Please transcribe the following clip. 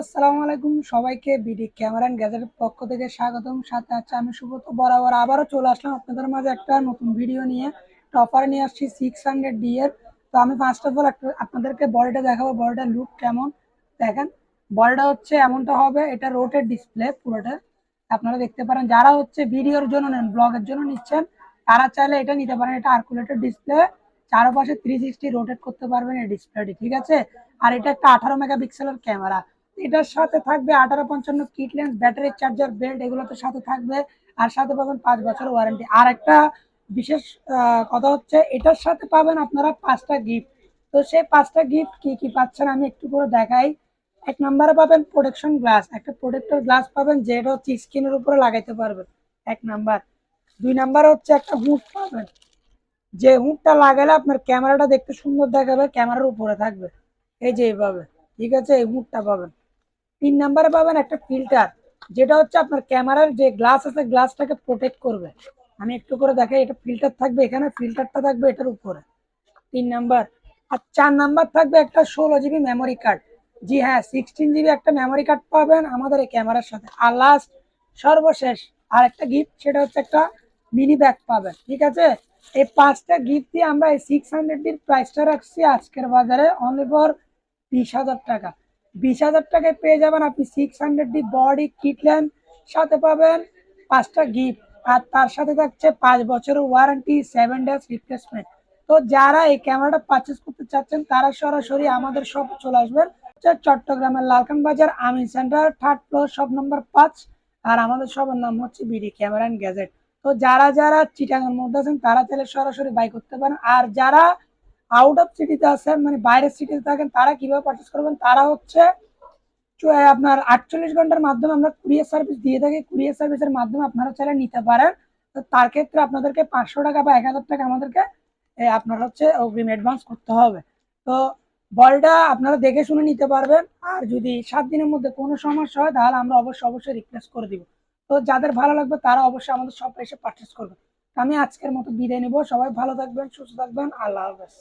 আসসালামু আলাইকুম সবাইকে বিডি ক্যামেরা অ্যান্ড গ্যাজেটের পক্ষ থেকে স্বাগতম। সাথে আছে আমি সুব্রত বরাবর। আবারও চলে আসলাম আপনাদের মাঝে একটা নতুন ভিডিও নিয়ে। টপার নিয়ে আসছি সিক্স হান্ড্রেড ডি এর তো আমি ফার্স্ট অফ অল আপনাদেরকে বডিটা দেখাবো। বডিটার লুক কেমন? দেখেন, বডিটা হচ্ছে এমনটা হবে, এটা রোটের ডিসপ্লে পুরোটা। আপনারা দেখতে পারেন, যারা হচ্ছে ভিডিওর জন্য নেন ব্লগের জন্য নিচ্ছেন, তারা চাইলে এটা নিতে পারেন। এটা আর্কুলেটেড ডিসপ্লে চারপাশে থ্রি সিক্সটি রোটেট করতে পারবেন এই ডিসপ্লেটি ঠিক আছে? আর এটা একটা আঠারো মেগাপিক্সেলের ক্যামেরা। এটার সাথে থাকবে আঠারো পঞ্চান্ন kit lens battery charger belt এগুলো তো সাথে থাকবে। আর সাথে পাবেন পাঁচ বছর ওয়ারেন্টি আর একটা বিশেষ কথা হচ্ছে, এটার সাথে পাবেন আপনারা পাঁচটা গিফট তো সেই পাঁচটা গিফট কি কি পাচ্ছেন আমি একটু করে দেখাই। এক নম্বরে পাবেন প্রোটেকশন গ্লাস একটা প্রোটেক্টর গ্লাস পাবেন, যেটা হচ্ছে স্ক্রিনের উপরে লাগাইতে পারবেন। এক নাম্বার দুই নাম্বার হচ্ছে একটা হুক পাবেন। যে হুকটা লাগালে আপনার ক্যামেরাটা দেখতে সুন্দর দেখাবে ক্যামেরার উপরে থাকবে। এই যে এইভাবে। ঠিক আছে? এই হুকটা পাবেন। তিন নাম্বারে পাবেন একটা ফিল্টার, যেটা হচ্ছে আপনার ক্যামেরার যে গ্লাস আছে গ্লাসটাকে প্রোটেক্ট করবে। আমি একটু করে দেখাই, এটা ফিল্টার থাকবে এখানে, ফিল্টারটা থাকবে এটার উপরে। তিন নাম্বার। আর চার নাম্বার থাকবে একটা ষোলো জিবি মেমোরি কার্ড জি হ্যাঁ সিক্সটিন জিবি একটা মেমোরি কার্ড পাবেন আমাদের এই ক্যামেরার সাথে। আর লাস্ট সর্বশেষ আর একটা গিফট সেটা হচ্ছে একটা মিনি ব্যাগ পাবেন, ঠিক আছে? এই পাঁচটা গিফট দিয়ে আমরা এই সিক্স হান্ড্রেড ডির প্রাইসটা রাখছি আজকের বাজারে অনলি ফর বিশ হাজার টাকা। বিশ হাজার টাকায় পেয়ে যাবেন আপনি six hundred D body kit lens সাথে পাবেন পাঁচটা গিফট আর তার সাথে থাকছে পাঁচ বছরের ওয়ারেন্টি সেভেন ডেজ রিপ্লেসমেন্ট তো যারা এই ক্যামেরাটা পারচেস করতে চাচ্ছেন, তারা সরাসরি আমাদের শপ চলে আসবেন। চট্টগ্রামের Lalkhan Bazar, Amin Centre third floor shop নম্বর পাঁচ, আর আমাদের সবার নাম হচ্ছে বিডি ক্যামেরা অ্যান্ড গ্যাজেট তো যারা যারা চিটাঙের মধ্যে আছেন, তারা চাইলে সরাসরি বাই করতে পারেন। আর যারা আউট অফ সিটিতে আছেন মানে বাইরের সিটিতে থাকেন, তারা কীভাবে পারচেস করবেন? তারা হচ্ছে আপনার আটচল্লিশ ঘণ্টার মাধ্যমে আমরা কুরিয়ার সার্ভিস দিয়ে থাকি। কুরিয়ার সার্ভিসের মাধ্যমে আপনারা চাইলে নিতে পারেন। তার ক্ষেত্রে আপনাদেরকে পাঁচশো টাকা বা এক হাজার টাকা আমাদেরকে আপনার হচ্ছে অগ্রিম অ্যাডভান্স করতে হবে। তো বলটা আপনারা দেখে শুনে নিতে পারবেন। আর যদি সাত দিনের মধ্যে কোনো সমস্যা হয়, তাহলে আমরা অবশ্যই অবশ্যই রিপ্লেস করে দিব। তো যাদের ভালো লাগবে, তারা অবশ্যই আমাদের সব এসে পারচেস করবে আমি আজকের মতো বিদায় নেব। সবাই ভালো থাকবেন, সুস্থ থাকবেন। আল্লাহ হাফেজ।